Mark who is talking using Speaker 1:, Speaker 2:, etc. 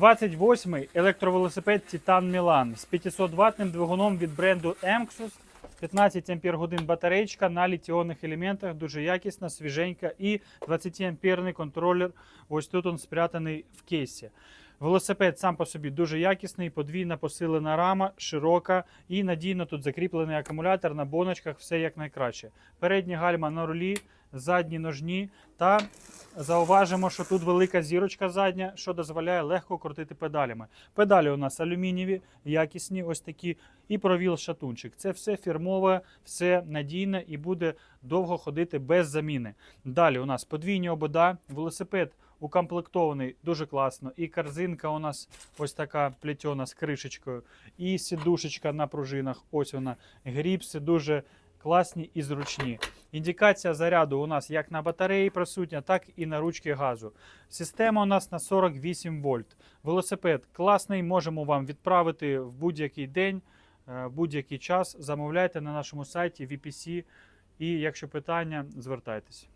Speaker 1: 28-й електровелосипед Titan Milan з 500 ватним двигуном від бренду Emxus. 15 ампер годин батареєчка на літіонних елементах, дуже якісна, свіженька і 20 амперний контролер. Ось тут він спрятаний в кейсі. Велосипед сам по собі дуже якісний, подвійна посилена рама, широка і надійно тут закріплений акумулятор на боночках, все як найкраще. Передні гальма на рулі, задні ножні та зауважимо, що тут велика зірочка задня, що дозволяє легко крутити педалями. Педалі у нас алюмінієві, якісні, ось такі, і провіл шатунчик. Це все фірмове, все надійне і буде довго ходити без заміни. Далі у нас подвійні обода, велосипед укомплектований дуже класно. І корзинка у нас ось така плетена з кришечкою, і сідушечка на пружинах. Ось вона. Гріпси дуже класні і зручні. Індикація заряду у нас як на батареї присутня, так і на ручки газу. Система у нас на 48 вольт. Велосипед класний, можемо вам відправити в будь-який день, е, будь-який час. Замовляйте на нашому сайті VPC. І якщо питання, звертайтесь.